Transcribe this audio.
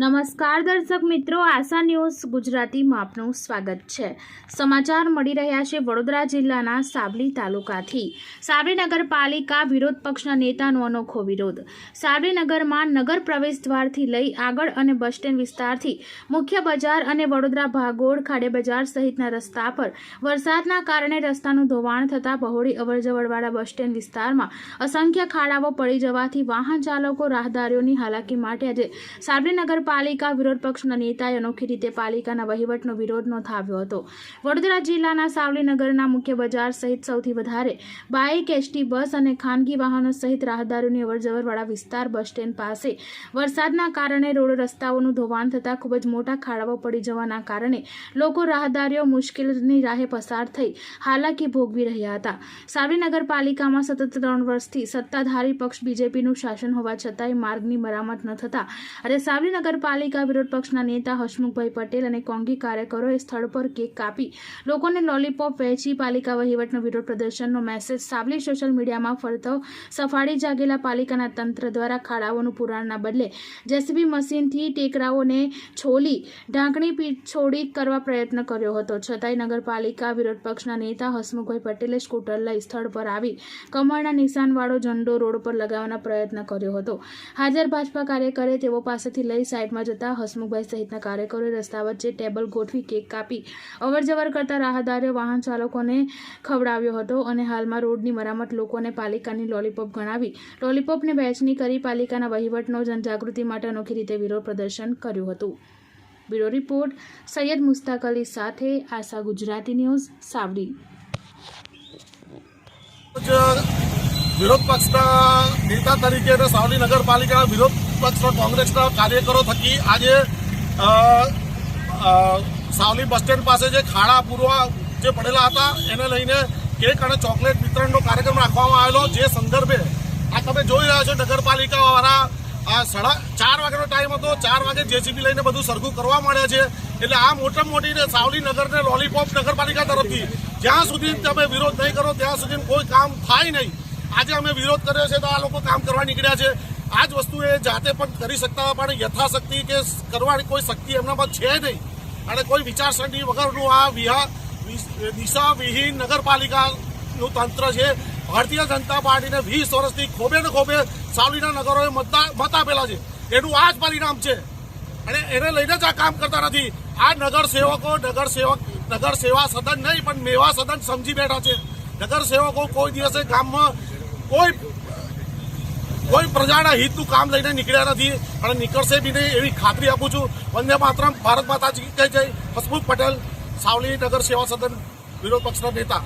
નમસ્કાર દર્શક મિત્રો, આશા ન્યૂઝ ગુજરાતીમાં આપનું સ્વાગત છે. સમાચાર મળી રહ્યા છે વડોદરા જિલ્લાના સાવલી તાલુકાથી. સાવલી નગરપાલિકા વિરોધ પક્ષના નેતાનો અનોખો વિરોધ. સાવલી નગરમાં નગર પ્રવેશ દ્વારથી લઈ આગળ અને બસ સ્ટેન્ડ વિસ્તારથી મુખ્ય બજાર અને વડોદરા ભાગોળ, ખાડે બજાર સહિતના રસ્તા પર વરસાદના કારણે રસ્તાનું ધોવાણ થતાં બહોળી અવરજવરવાળા બસ સ્ટેન્ડ વિસ્તારમાં અસંખ્ય ખાડાઓ પડી જવાથી વાહન ચાલકો રાહદારીઓની હાલાકી માટે આજે સાબરી નગરપાલિકા વિરોધ પક્ષના નેતાએ અનોખી રીતે પાલિકાના વહીવટનો વિરોધ નોંધાવ્યો હતો. વડોદરા જિલ્લાના સાવલી નગરના મુખ્ય બજાર સહિત સૌથી વધારે બાઇક, એસટી, બસ અને ખાનગી વાહનો સહિત રાહદારીઓની અવરજવરવાળા વિસ્તાર બસ સ્ટેન્ડ પાસે વરસાદના કારણે રોડ રસ્તાઓનું ધોવાણ થતાં ખૂબ જ મોટા ખાડાઓ પડી જવાના કારણે લોકો રાહદારીઓ મુશ્કેલીની રાહે પસાર થઈ હાલાકી ભોગવી રહ્યા હતા. સાવલી નગરપાલિકામાં સતત ત્રણ વર્ષથી સત્તાધારી પક્ષ બીજેપીનું શાસન હોવા છતાંય માર્ગની મરામત ન થતા અને સાવલી નગરપાલિકા વિરોધ પક્ષના નેતા હસમુખભાઈ પટેલ અને કોંગી કાર્યકરોએ સ્થળ પર કેક કાપી. લોકોને લોલીપોપ વહેંચી પાલિકા વહીવટનો વિરોધ પ્રદર્શનનો મેસેજ સાબલી સોશિયલ મીડિયામાં ફરતો સફાળી જાગેલા પાલિકાના તંત્ર દ્વારા ખાડાઓનું પુરાણના બદલે જેસીબી મશીનથી ટેકરાઓને છોલી ઢાંકણી પીછોડી કરવા પ્રયત્ન કર્યો હતો. છતાંય નગરપાલિકા વિરોધ પક્ષના નેતા હસમુખભાઈ પટેલે સ્કૂટર લઈ સ્થળ પર આવી કમળના નિશાનવાળો ઝંડો રોડ પર લગાવવાનો પ્રયત્ન કર્યો હતો. હાજર ભાજપા કાર્યકરે તેઓ પાસેથી લઈ સાઈડમાં જતા હસમુખભાઈ સહિતના કાર્યકરોએ રસ્તા વચ્ચે ટેબલ ગોઠવી કેક કાપી અવરજવર કરતા રાહદારીઓ વાહન ચાલકોને ખવડાવ્યો હતો અને હાલમાં રોડની મરામત લોકોને પાલિકાની લોલીપોપ ગણાવી લોલીપોપને વહેંચણી કરી પાલિકાના વહીવટનો જનજાગૃતિ માટે અનોખી રીતે વિરોધ પ્રદર્શન કર્યું હતું. બ્યુરો રિપોર્ટ, સૈયદ મુસ્તાક અલી સાથે આશા ગુજરાતી ન્યૂઝ, સાવડી. વિરોધ પક્ષના નેતા તરીકે સાવલી નગરપાલિકાના વિરોધ પક્ષના કોંગ્રેસના કાર્યકરો થકી આજે સાવલી બસ સ્ટેન્ડ પાસે જે ખાડા પૂરવા જે પડેલા હતા, એને લઈને કેક અને ચોકલેટ વિતરણનો કાર્યક્રમ રાખવામાં આવેલો. જે સંદર્ભે આ તમે જોઈ રહ્યા છો, નગરપાલિકાવાળા આ સાડા ચાર વાગ્યાનો ટાઈમ હતો. ચાર વાગે જેસીબી લઈને બધું સરખું કરવા માંડ્યા છે. એટલે આ મોટામાં મોટીને સાવલી નગરને લોલીપોપ નગરપાલિકા તરફથી, જ્યાં સુધી તમે વિરોધ નહીં કરો, ત્યાં સુધી કોઈ કામ થાય નહીં. આજે અમે વિરોધ કર્યો છે તો આ લોકો કામ કરવા નીકળ્યા છે. આ જ વસ્તુ એ જાતે પણ કરી શકતા પણ યથાશક્તિ કે કરવાની કોઈ શક્તિ એમના પર છે નહીં. અને કોઈ વિચારસરણી વગરનું આ વિહા દિશા દિશાવિહીન નગરપાલિકાનું તંત્ર છે. ભારતીય જનતા પાર્ટીને વીસ વર્ષથી ખોબે ને ખોબે સાવલીના નગરોએ મત આપેલા છે. એનું આ જ પરિણામ છે. અને એને લઈને જ આ કામ કરતા નથી. આ નગર સેવકો નગર નગર સેવા સદન નહીં, પણ મેવા સદન સમજી બેઠા છે. નગર સેવકો કોઈ દિવસે ગામમાં કોઈ કોઈ પ્રજાના હિતનું કામ લઈને નીકળ્યા નથી. અને નીકળશે બી નહીં એવી ખાતરી આપું છું. વંદે માતરમ, ભારત માતાજી કહે છે હસમુખ પટેલ, સાવલી નગર સેવા સદન, વિરોધ પક્ષના નેતા.